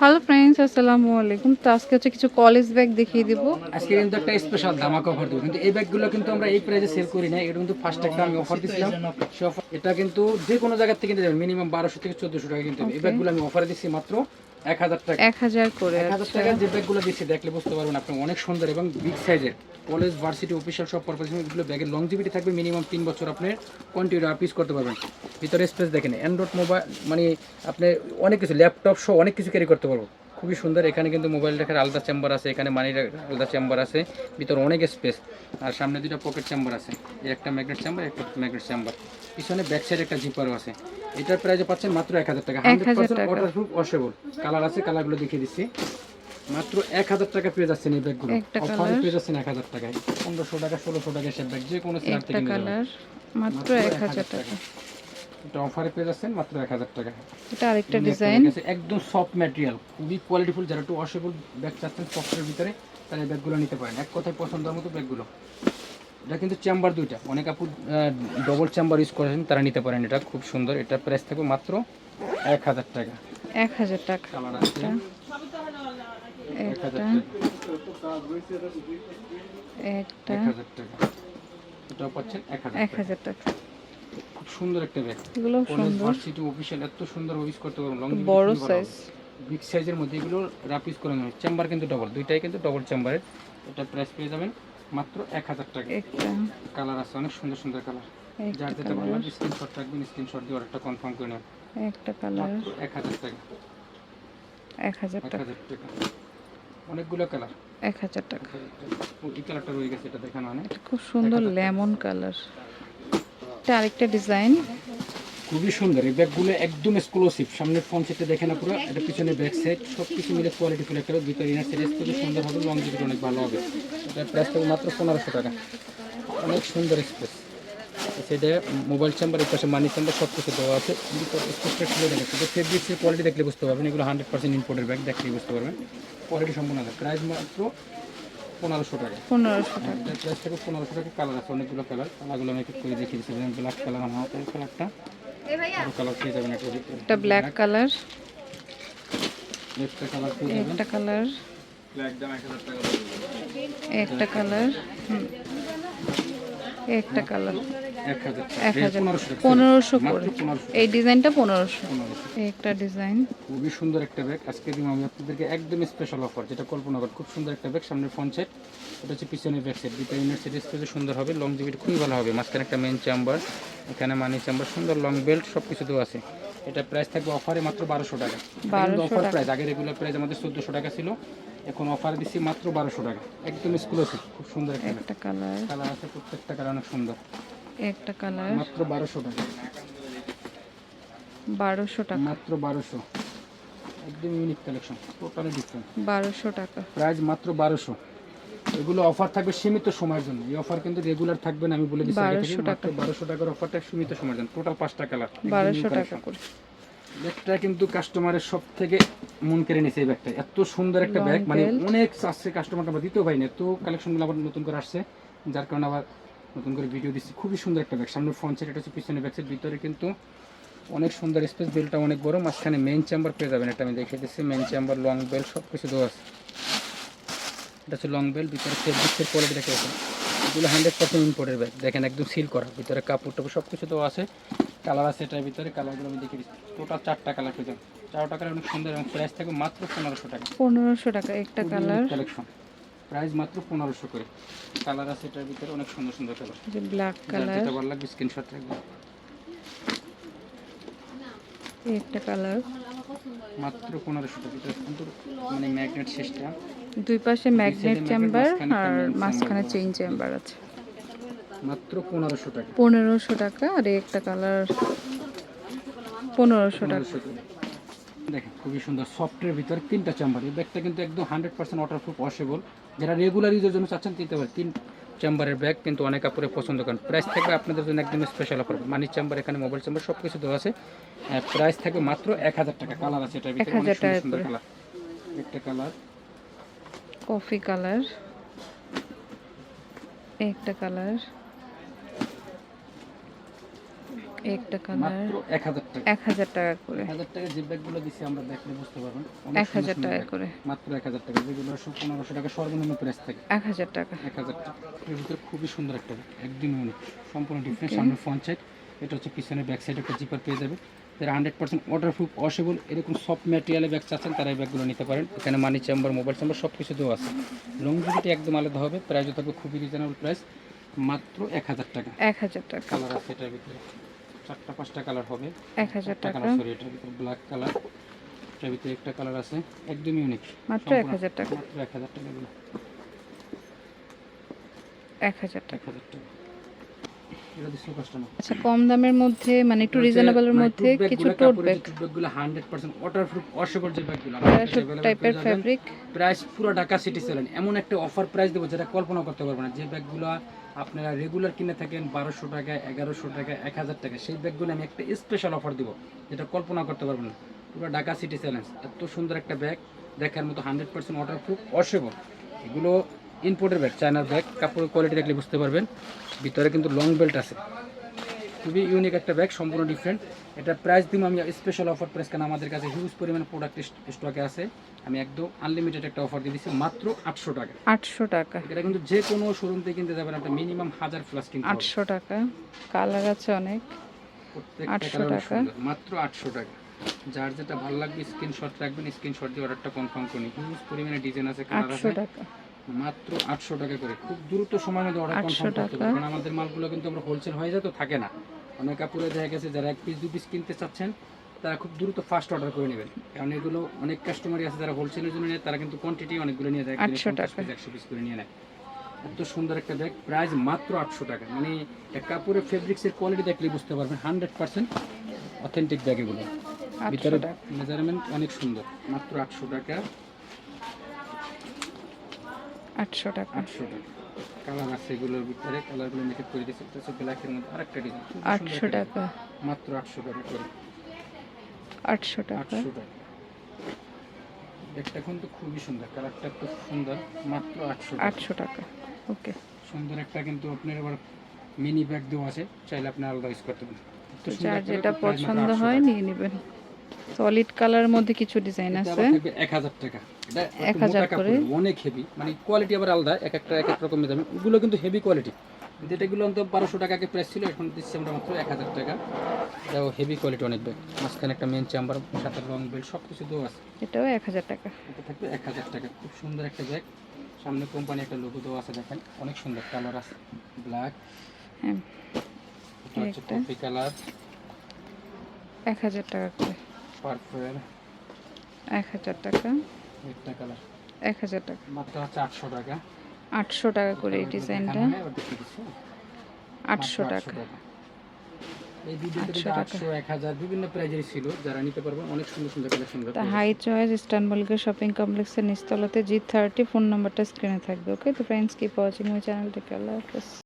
Hello friends আসসালামু আলাইকুম। তো আজকে হচ্ছে কিছু কলেজ ব্যাগ দেখিয়ে দিব। আজকে কিন্তু একটা স্পেশাল ধামাকা অফার দেবো। কিন্তু এই ব্যাগগুলো কিন্তু আমরা এই প্রাইসে সেল করি না এটা কিন্তু ফার্স্ট একটা আমি অফার দিচ্ছিলাম সে এটা কিন্তু যে কোনো জায়গা থেকে কিনতে যাবেন মিনিমাম বারোশো থেকে চোদ্দশো টাকা কিনতে। হবে এই ব্যাগগুলো আমি অফারে দিচ্ছি মাত্র। এক হাজার টাকা। এক হাজার করে এক হাজার আচ্ছা। টাকার যে ব্যাগগুলো দিচ্ছি দেখলে বুঝতে পারবেন আপনি অনেক সুন্দর এবং বিগ সাইজের কলেজ ভার্সিটি অফিসিয়াল সব পারপাস এগুলো ব্যাগের লংজিভিটি থাকবে মিনিমাম তিন বছর আপনি কন্টিনিউ করতে পারবেন। ভিতরে স্পেস দেখেন অ্যান্ড্রয়েড মোবাইল মানে আপনি অনেক কিছু ল্যাপটপ সহ অনেক কিছু ক্যারি করতে পারব। খুবই সুন্দর। এখানে কিন্তু মোবাইল রাখার আলাদা চেম্বার আছে এখানে মানি রাখার আলাদা চেম্বার আছে ভিতরে অনেক স্পেস আর সামনে দুটো পকেট চেম্বার আছে। এই একটা ম্যাগনেট চেম্বার একটা ম্যাগনেট চেম্বার পিছনে ব্যাক সাইডে একটা জিপারও আছে। এটার প্রাইসে পাচ্ছেন মাত্র এক হাজার টাকা। Hundred percent. Waterproof washable colour আছে কালারগুলো দেখিয়ে দিচ্ছি। মাত্র এক হাজার টাকা পেয়ে যাচ্ছেন এই ব্যাগগুলো অফারে। পেয়ে যাচ্ছেন এক হাজার টাকায়। পনেরোশো টাকা ষোলোশো টাকা সে ব্যাগ যে কোনো সেলার থেকে মাত্র এক হাজার টাকা। এটা অফারে পেয়ে যাচ্ছেন মাত্র এক হাজার টাকা। এটা আরেকটা ডিজাইন একদম সফট ম্যাটেরিয়াল খুবই কোয়ালিটিফুল যারা একটু ওয়াশেবল ব্যাগ চাচ্ছেন সফটের ভিতরে তারা এই ব্যাগগুলো নিতে পারেন। এক কথায় পছন্দের মতো ব্যাগগুলো এটা কিন্তু চেম্বার দুইটা। অনেক আপু ডবল চেম্বার ইউজ করেছেন তারা নিতে পারেন এটা। খুব সুন্দর। এটা প্রাইস থাকবে মাত্র এক হাজার টাকা। এক হাজার টাকা। একটা। এক হাজার টাকা। এটাও পাচ্ছেন এক হাজার টাকা। খুব সুন্দর একটা ব্যাগ। এগুলো সুন্দর। ভার্সিটি এত সুন্দর করতে পারব লং বড় সাইজ বিগ সাইজের মধ্যে এগুলো নেবে চেম্বার কিন্তু ডবল দুইটাই কিন্তু ডবল চেম্বারের এটা প্রাইস পেয়ে যাবেন মাত্র এক হাজার টাকা। কালার আছে অনেক সুন্দর সুন্দর কালার যার যেটা ভালো লাগে স্ক্রিনশট রাখবেন স্ক্রিনশট দিয়ে অর্ডারটা কনফার্ম করে নেবেন। একটা কালার এক হাজার টাকা। এক হাজার টাকা। অনেকগুলো কালার এক হাজার টাকা। এই কালারটা রয়ে গেছে এটা দেখানো হয় খুব সুন্দর লেমন কালার এটা আরেকটা ডিজাইন। খুবই সুন্দর। এই ব্যাগগুলো একদম এক্সক্লুসিভ সামনের ফ্রন্ট দেখে না পুরো এটা পিছনে ব্যাক সাইড সব কিছু মিলে কোয়ালিটি ফুল একটা। ভিতরে ইনার সাইড খুবই সুন্দর হবে লং জিবিট অনেক ভালো হবে। এটার প্রাইস থাকবে মাত্র পনেরোশো টাকা। অনেক সুন্দর স্পেস সেটা মোবাইল চেম্বার এর পাশে মানি চেম্বার সব কিছু দেওয়া আছে। স্পেসটা খুলে দেখে শুধু ফেব্রিক্সের কোয়ালিটি দেখলে বুঝতে পারবেন। এগুলো হান্ড্রেড পার্সেন্ট ইম্পোর্টের ব্যাগ দেখলেই বুঝতে পারবেন। কোয়ালিটি সম্পূর্ণ প্রাইস মাত্র পনেরোশো টাকা। পনেরোশো টাকা। প্রাইস থেকে পনেরোশো টাকা কালার আছে অনেকগুলো কালার কালারগুলো আমি একটু করে দেখিয়ে দিচ্ছি। ব্ল্যাক কালার আমার কালারটা কালার পেয়ে যাবেন একটা ব্ল্যাক কালার একটা কালার একটা কালার একটা কালার হুম। একটা কালার। এক হাজার পনেরোশো টাকা। পনেরোশো মাত্র করে। এই ডিজাইনটা পনেরোশো। পনেরোশো। একটা ডিজাইন। খুবই সুন্দর একটা ব্যাগ। আজকে দিন আমি আপনাদেরকে একদম স্পেশাল অফার যেটা কল্পনা কর খুব সুন্দর একটা ব্যাগ ফ্রন্ট সেট এটা হচ্ছে পিছনের ব্যাক সেট দুটো ইউনিট সেট স্পেসে সুন্দর হবে। লং জিবিটি খুবই ভালো হবে। মাঝখানে একটা মেন চেম্বার এখানে মানি চেম্বার সুন্দর লং বেল্ট সব কিছু দেওয়া আছে। এটা প্রাইস থাকবে অফারে মাত্র বারোশো টাকা। অফার। প্রাইস আগে রেগুলার প্রাইস আমাদের চোদ্দোশো টাকা ছিল। এখন অফার দিচ্ছি মাত্র বারোশো টাকা। একদম এক্সক্লুসিভ খুব সুন্দর একটা কালার কালার আছে প্রত্যেকটা কালার অনেক সুন্দর। একটা কালার মাত্র বারোশো টাকা। বারোশো টাকা। মাত্র বারোশো। একদম ইউনিক কালেকশন টোটালি ডিফারেন্ট বারোশো টাকা। প্রাইস মাত্র বারোশো। এগুলো অফার থাকবে সীমিত সময়ের জন্য। এই অফার কিন্তু রেগুলার থাকবে না আমি বলে দিচ্ছি 1200 মাত্র বারোশো টাকার অফারটা সীমিত সময়ের জন্য। টোটাল পাঁচটা কালার বারোশো টাকা করে। ব্যাগটা কিন্তু কাস্টমারের সব থেকে মন কেড়ে নিছে এই ব্যাগটা এত সুন্দর একটা ব্যাগ মানে অনেক আসছে কাস্টমারটা আমরা দিতেও পাই না। এত কালেকশনগুলো আবার নতুন করে আসছে যার কারণে আবার নতুন করে ভিডিও দিচ্ছি। খুবই সুন্দর একটা ব্যাগ। সামনে ফ্রন্ট সাইড এটা হচ্ছে পিছনে ব্যাগ সাইড ভিতরে কিন্তু অনেক সুন্দর স্পেস বেলটা অনেক বড় মাঝখানে মেন চেম্বার পেয়ে যাবেন। এটা আমি দেখে দিচ্ছি মেন চেম্বার লং বেল সব কিছু দেওয়া আছে। এটা হচ্ছে লং বেল ভিতরে ফেব্রিক্সের কোয়ালিটি দেখে আছে এগুলো হান্ড্রেড পার্সেন্ট ইম্পোর্টের ব্যাগ দেখেন একদম সিল করা। ভিতরে কাপড় টাপড় সব কিছু দেওয়া আছে। কালার আছে এটার ভিতরে কালারগুলো আমি দেখিয়ে দিচ্ছি। টোটাল চারটা কালার পেয়ে চারটা কালার অনেক সুন্দর এবং প্রাইস থাকবে মাত্র পনেরোশো টাকা। পনেরোশো টাকা একটা কালার। কালেকশন প্রাইস মাত্র পনেরোশো করে। কালার আছে এটার ভিতরে অনেক সুন্দর সুন্দর কালার যে ব্ল্যাক কালার যেটা ভালো লাগবে স্ক্রিনশট রাখবে একটা কালার মাত্র পনেরোশো টাকা। ভিতরে সুন্দর মানে ম্যাগনেট সিস্টেম দুই পাশে ম্যাগনেট চেম্বার আর মাঝখানে চেইন চেম্বার আছে। মাত্র পনেরোশো টাকা। পনেরোশো টাকা আর একটা কালার পনেরোশো টাকা। দেখেন খুবই সুন্দর সফটের ভিতরে তিনটা চেম্বার এই ব্যাগটা কিন্তু একদম হান্ড্রেড পার্সেন্ট ওয়াটারপ্রুফ ওয়াশেবল যারা রেগুলার ইউজের জন্য চাচ্ছেন তিনতে পারে তিন চেম্বারের ব্যাগ কিন্তু অনেক কাপড়ে পছন্দ করেন। প্রাইস থাকবে আপনাদের জন্য একদম স্পেশাল অফার মানি চেম্বার এখানে মোবাইল চেম্বার সব কিছু দেওয়া আছে। প্রাইস থাকবে মাত্র এক হাজার টাকা। কালার আছে এটার ভিতরে 1000 অনেক সুন্দর টাকা সুন্দর কালার একটা কালার কফি কালার একটা কালার এই একটা কালার এক হাজার টাকা। এক হাজার টাকা করে। এক হাজার টাকা যে ব্যাগগুলো দিচ্ছি আমরা দেখলে বুঝতে পারবেন। এক হাজার টাকা করে। মাত্র এক হাজার টাকা। যেগুলো পনেরোশো টাকা সর্বনিম্ন প্রাইস থাকে। এক হাজার টাকা। এক হাজার টাকা। এর ভিতরে খুবই সুন্দর একটা ব্যাগ। একদম ইউনিক সম্পূর্ণ ডিফারেন্ট সামনে ফ্রন্ট সাইড এটা হচ্ছে ব্যাক সাইড একটা জিপার পেয়ে যাবে যারা হান্ড্রেড পার্সেন্ট ওয়াটারপ্রুফ এরকম সফট ব্যাগ চাচ্ছেন তারা এই ব্যাগগুলো নিতে পারেন। এখানে মানি চেম্বার মোবাইল চেম্বার সব কিছু দেওয়া আছে। লংজিভিটি একদম আলাদা হবে। প্রাইসও থাকবে খুবই রিজনেবল প্রাইস মাত্র এক হাজার টাকা। এক হাজার টাকা। কালার আছে এটার ভিতরে। চারটা পাঁচটা কালার হবে। এক হাজার টাকা। কালার সরি এটার ভিতরে ব্ল্যাক কালার এটার ভিতরে একটা কালার আছে একদম ইউনিক মাত্র এক হাজার টাকা। মাত্র এক হাজার টাকা এক হাজার এক টাকা হাজার টাকা। আচ্ছা কম দামের মধ্যে মানে একটু রিজনেবলের মধ্যে কিছু টোট ব্যাগ ব্যাগগুলো হান্ড্রেড পার্সেন্ট ওয়াটারপ্রুফ ওয়াশেবল যে ব্যাগগুলো টাইপের ফ্যাব্রিক প্রাইস পুরো ঢাকা সিটি সেলেন এমন একটা অফার প্রাইস দেবো যেটা কল্পনা করতে পারবেন না। যে ব্যাগগুলো আপনারা রেগুলার কিনে থাকেন বারোশো টাকা এগারোশো টাকা এক হাজার টাকা সেই ব্যাগগুলো আমি একটা স্পেশাল অফার দিব যেটা কল্পনা করতে পারবেন না। পুরো ঢাকা সিটি চ্যালেঞ্জ এত সুন্দর একটা ব্যাগ দেখার মতো হান্ড্রেড পার্সেন্ট ওয়াটারপ্রুফ ওয়াশেবল এগুলো ইম্পোর্টের ব্যাগ চায়নার ব্যাগ কাপড়ের কোয়ালিটি দেখলে বুঝতে পারবেন। ভিতরে কিন্তু লং বেল্ট আছে। খুবই ইউনিক একটা ব্যাগ সম্পূর্ণ ডিফারেন্ট এটা প্রাইস দিব আমি স্পেশাল অফার প্রাইস কেন আমাদের কাছে হিউজ পরিমাণে প্রোডাক্ট স্টকে আছে। আমি একদম আনলিমিটেড একটা অফার দিয়ে দিচ্ছি মাত্র আটশো টাকা। আটশো টাকা। এটা কিন্তু যে কোনো শোরুম থেকে কিনতে যাবেন আপনার মিনিমাম হাজার প্লাস কিনতে আটশো টাকা। কালার আছে অনেক। প্রত্যেকটা 800 কালার টাকা। মাত্র আটশো টাকা। যার যেটা ভালো লাগবে স্ক্রিনশট রাখবেন স্ক্রিনশট দিয়ে অর্ডারটা কনফার্ম করুন হিউজ পরিমাণে ডিজাইন আছে কালার আটশো আছে। টাকা। মাত্র আটশো টাকা করে। খুব দ্রুত সময়ের মধ্যে অর্ডার 800 কনফার্ম করতে টাকা। পারবেন আমাদের মালগুলো কিন্তু আমরা হোলসেল হয়ে যায় তো থাকে না। অনেক কাপড়ে দেখা গেছে যারা এক পিস দু পিস কিনতে চাচ্ছেন তারা খুব দ্রুত ফাস্ট অর্ডার করে নেবেন। কারণ এগুলো অনেক কাস্টমারই আছে যারা হোলসেলের জন্য নেয় তারা কিন্তু কোয়ান্টিটি অনেকগুলো নিয়ে যায় 800 টাকা। একশো পিস করে নিয়ে নেয়। এত সুন্দর একটা ব্যাগ প্রাইস মাত্র আটশো টাকা। মানে এক কাপড়ের ফেব্রিক্সের কোয়ালিটি দেখলে বুঝতে পারবেন হান্ড্রেড পার্সেন্ট অথেন্টিক ব্যাগ এগুলো। ভিতরে মেজারমেন্ট অনেক সুন্দর মাত্র আটশো টাকা। আটশো টাকা। আটশো টাকা। কালার আছে এগুলোর ভিতরে কালারগুলো মেকআপ করে দিয়েছে। এটা হচ্ছে ব্ল্যাকের মধ্যে আরেকটা ডিজাইন আটশো টাকা। মাত্র আটশো টাকা করে। আটশো টাকা। আটশো টাকা। ব্যাগটা কিন্তু খুবই সুন্দর। কালারটা খুব সুন্দর। মাত্র আটশো আটশো টাকা। ওকে। সুন্দর একটা কিন্তু আপনার আবার মিনি ব্যাগ দেওয়া আছে। চাইলে আপনি আলাদা ইউজ করতে পারেন। যেটা পছন্দ হয়। নিয়ে নেবেন। সলিড কালার মধ্যে কিছু ডিজাইন আছে। আবার থাকবে 1000 টাকা। এটা একটু 1000 করে। অনেক হেভি মানে কোয়ালিটি আবার আলাদা এক একটা এক এক রকমের দাম। এগুলো কিন্তু হেভি কোয়ালিটি যেটাগুলো অন্তত বারোশো টাকাকে প্রাইস ছিল এখন দিচ্ছি আমরা মাত্র এক হাজার টাকা। এটাও হেভি কোয়ালিটি অনেক ব্যাগ মাঝখানে একটা মেন চেম্বার সাথে লং বেল্ট সব কিছু দেওয়া আছে। এটাও এক হাজার টাকা। এটা থাকবে এক হাজার টাকা। খুব সুন্দর একটা ব্যাগ সামনে কোম্পানি একটা লোগো দেওয়া আছে দেখেন। অনেক সুন্দর কালার আছে। ব্ল্যাক হ্যাঁ। এটা কফি কালার এক হাজার টাকা করে। পার্পেল এক হাজার টাকা। একটা কালার এক হাজার টাকা। মাত্র হচ্ছে আটশো টাকা। আটশো টাকা করে এই ডিজাইনটা। হয়। আটশো টাকা। এই ভিডিওতে 800 কিন্তু টাকা। আটশো এক হাজার বিভিন্ন প্রাইজের ছিল। যারা নিতে পারবেন অনেক সুন্দর সুন্দর কালেকশন তা হাই চয়েস ইস্তানবুলকে শপিং কমপ্লেক্সের নিচতলাতে জি থার্টি ফোন নাম্বারটা স্ক্রিনে থাকবে ওকে তো friends keep watching my channel tech